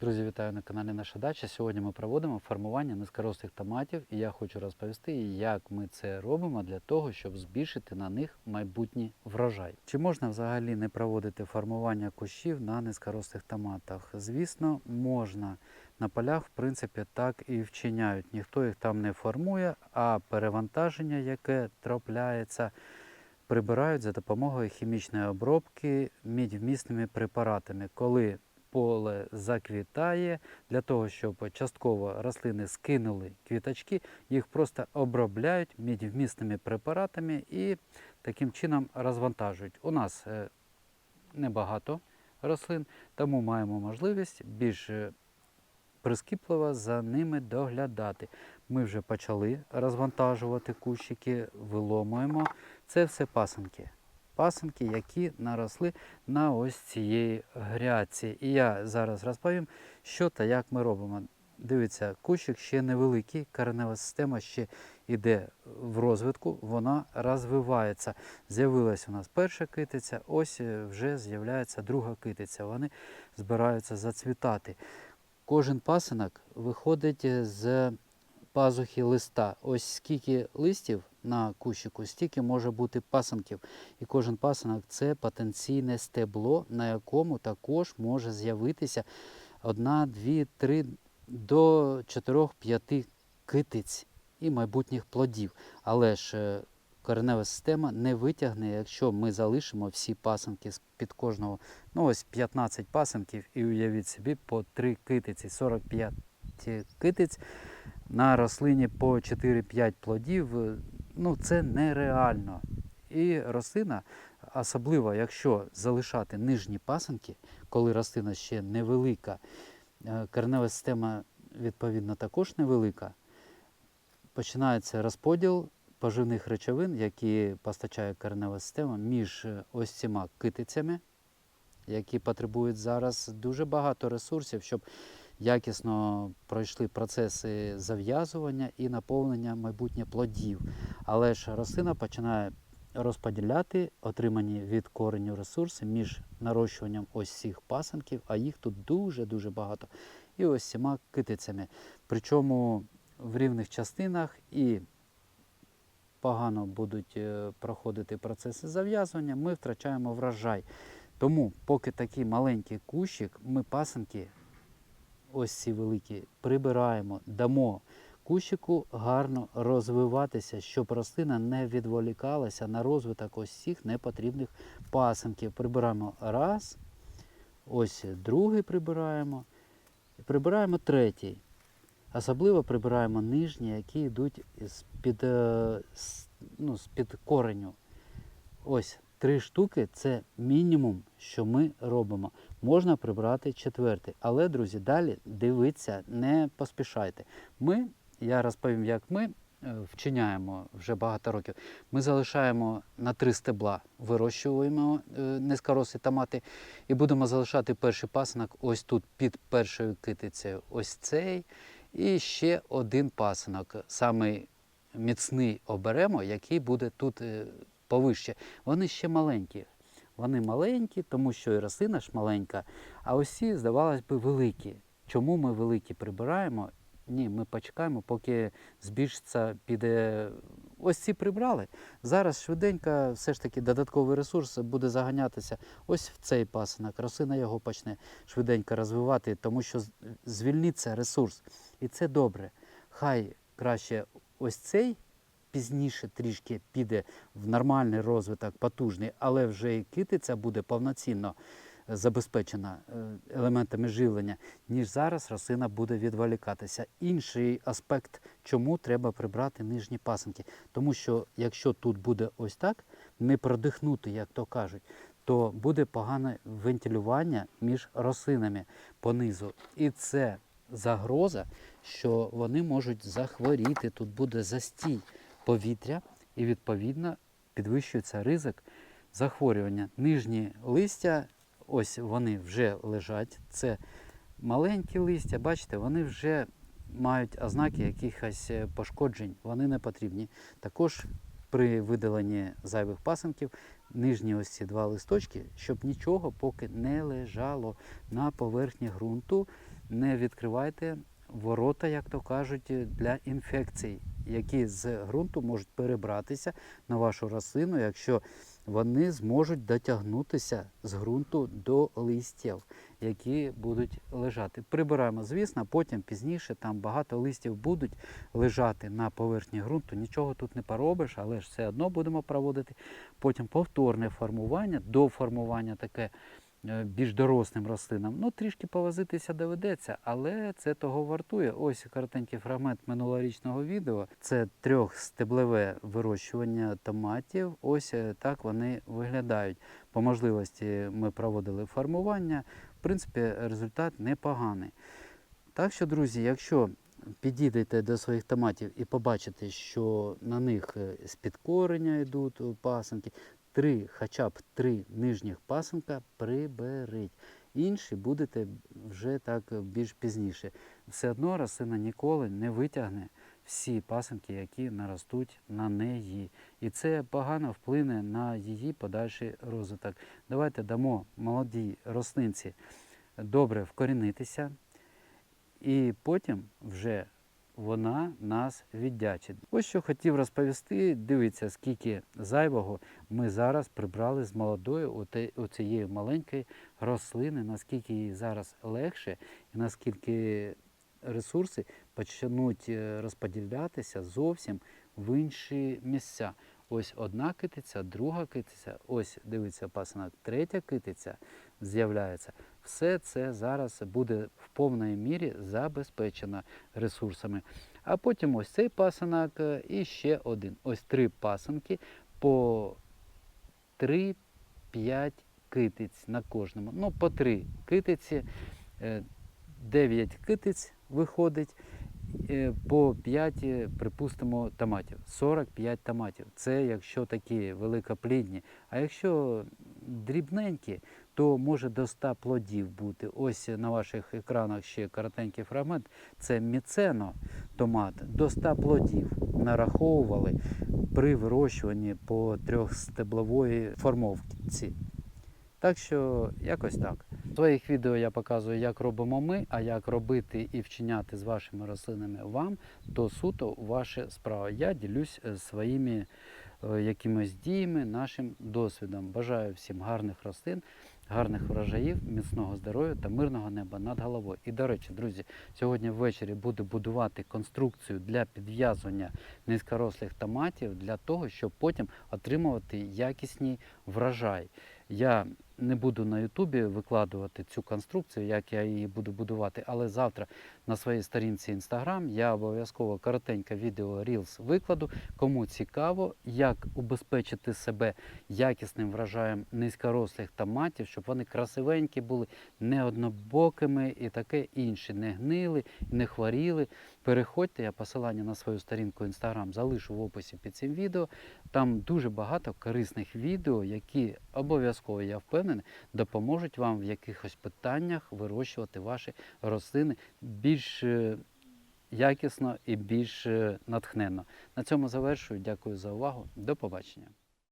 Друзі, вітаю на каналі Наша Дача. Сьогодні ми проводимо формування низькорослих томатів, і я хочу розповісти, як ми це робимо для того, щоб збільшити на них майбутній врожай. Чи можна взагалі не проводити формування кущів на низькорослих томатах? Звісно, можна. На полях, в принципі, так і вчиняють. Ніхто їх там не формує, а перевантаження, яке трапляється, прибирають за допомогою хімічної обробки мідьвмісними препаратами. Коли поле заквітає, для того, щоб частково рослини скинули квіточки, їх просто обробляють мідьвмісними препаратами і таким чином розвантажують. У нас е, небагато рослин, тому маємо можливість більш е, прискіпливо за ними доглядати. Ми вже почали розвантажувати кущики, виломуємо. Це все пасенки. Пасенки, які наросли на ось цієї грядці. І я зараз розповім, що та як ми робимо. Дивіться, кущик ще невеликий, коренева система ще йде в розвитку, вона розвивається. З'явилась у нас перша китиця, ось е, вже з'являється друга китиця. Вони збираються зацвітати. Кожен пасинок виходить е, з пазухи листа. Ось скільки листів на кущику, стільки може бути пасинків. І кожен пасинок це потенційне стебло, на якому також може з'явитися одна, дві, три до чотирьох-п'яти китиць і майбутніх плодів. Але ж е, коренева система не витягне, якщо ми залишимо всі пасинки з під кожного. Ну ось 15 пасинків і уявіть собі по 3 китиці, 45 китиць на рослині по 4-5 плодів. Ну це нереально. І рослина, особливо якщо залишати нижні пасинки, коли рослина ще невелика, е, коренева система відповідно також невелика, починається розподіл поживних речовин, які постачає коренева система між е, ось цими китицями, які потребують зараз дуже багато ресурсів, щоб якісно пройшли процеси зав'язування і наповнення майбутнє плодів. Але ж рослина починає розподіляти отримані від кореню ресурси між нарощуванням ось цих пасанків, а їх тут дуже-дуже багато. І ось цими китицями. Причому в рівних частинах і погано будуть е, проходити процеси зав'язування, ми втрачаємо врожай. Тому, поки такий маленький кущик, ми пасанки, ось ці великі, прибираємо, дамо кущику гарно розвиватися, щоб рослина не відволікалася на розвиток ось цих непотрібних пасанків. Прибираємо раз, ось другий прибираємо, прибираємо третій. Особливо прибираємо нижні, які йдуть з-під, е, ну, з-під кореню. Ось три штуки це мінімум, що ми робимо. Можна прибрати четвертий. Але, друзі, далі дивіться, не поспішайте. Ми, я розповім, як ми е, вчиняємо вже багато років. Ми залишаємо на три стебла, вирощуємо е, низькорослі томати і будемо залишати перший пасинок ось тут під першою китицею. Ось цей. І ще один пасинок, самий міцний оберемо, який буде тут е, повище. Вони ще маленькі. Вони маленькі, тому що і рослина ж маленька, а ось ці, здавалось би, великі. Чому ми великі прибираємо? Ні, ми почекаємо, поки збільшиться, піде. Ось ці прибрали. Зараз швиденько все ж таки додатковий ресурс буде заганятися ось в цей пасинок. Рослина його почне швиденько розвивати, тому що звільниться ресурс. І це добре. Хай краще ось цей пізніше трішки піде в нормальний розвиток, потужний, але вже і китиця буде повноцінно е, забезпечена е, елементами живлення, ніж зараз рослина буде відволікатися. Інший аспект, чому треба прибрати нижні пасинки. Тому що якщо тут буде ось так, не продихнути, як то кажуть, то буде погане вентилювання між рослинами понизу. І це загроза, що вони можуть захворіти, тут буде застій повітря, і відповідно підвищується ризик захворювання. Нижні листя, ось вони вже лежать. Це маленькі листя, бачите, вони вже мають ознаки якихось е, пошкоджень, вони не потрібні. Також при видаленні зайвих пасинків нижні ось ці два листочки, щоб нічого поки не лежало на поверхні ґрунту, не відкривайте ворота, як то кажуть, для інфекцій, які з ґрунту можуть перебратися на вашу рослину, якщо вони зможуть дотягнутися з ґрунту до листів, які будуть лежати. Прибираємо, звісно, потім пізніше там багато листів будуть лежати на поверхні ґрунту. Нічого тут не поробиш, але ж все одно будемо проводити. Потім повторне формування, до формування таке більш дорослим рослинам. Ну, трішки повозитися доведеться, але це того вартує. Ось коротенький фрагмент минулорічного відео. Це трьохстеблеве вирощування томатів. Ось е, так вони виглядають. По можливості ми проводили формування. В принципі, результат непоганий. Так що, друзі, якщо підійдете до своїх томатів і побачите, що на них е, з-під кореня йдуть е, пасинки, три, хоча б три нижніх пасинка приберіть. Інші будете вже так е, більш пізніше. Все одно рослина ніколи не витягне всі пасинки, які наростуть на неї. І це погано вплине на її подальший розвиток. Давайте дамо молодій рослинці добре вкорінитися, і потім вже вона нас віддячить. Ось що хотів розповісти. Дивіться, скільки зайвого ми зараз прибрали з молодої оцієї маленької рослини, наскільки їй зараз легше і наскільки ресурси почнуть е, розподілятися зовсім в інші місця. Ось одна китиця, друга китиця, ось дивиться пасинок, третя китиця з'являється. Все це зараз буде в повній мірі забезпечено ресурсами. А потім ось цей пасинок е, і ще один. Ось три пасинки по 3-5 китиць на кожному. Ну, по 3 китиці, 9 китиць виходить, е, по 5, е, припустимо, томатів. 45 томатів. Це якщо такі великоплідні. А якщо дрібненькі, то може до 100 плодів бути. Ось на ваших екранах ще коротенький фрагмент. Це міцено томат до 100 плодів нараховували при вирощуванні по трьохстеблової формовці. Так що якось так. В своїх відео я показую, як робимо ми, а як робити і вчиняти з вашими рослинами вам, то суто ваша справа. Я ділюсь е, своїми е, якимись діями, нашим досвідом. Бажаю всім гарних рослин, гарних врожаїв, міцного здоров'я та мирного неба над головою. І до речі, друзі, сьогодні ввечері буду будувати конструкцію для підв'язування низькорослих томатів для того, щоб потім отримувати якісний врожай. Я не буду на Ютубі викладувати цю конструкцію, як я її буду будувати, але завтра на своїй сторінці Instagram я обов'язково коротеньке відео Reels викладу. Кому цікаво, як убезпечити себе якісним врожаєм низькорослих томатів, щоб вони красивенькі були, не однобокими і таке інше, не гнили, не хворіли. Переходьте, я посилання на свою сторінку Instagram залишу в описі під цим відео. Там дуже багато корисних відео, які обов'язково, я впевнений, допоможуть вам в якихось питаннях вирощувати ваші рослини більш е, якісно і більш е, натхненно. На цьому завершую. Дякую за увагу. До побачення.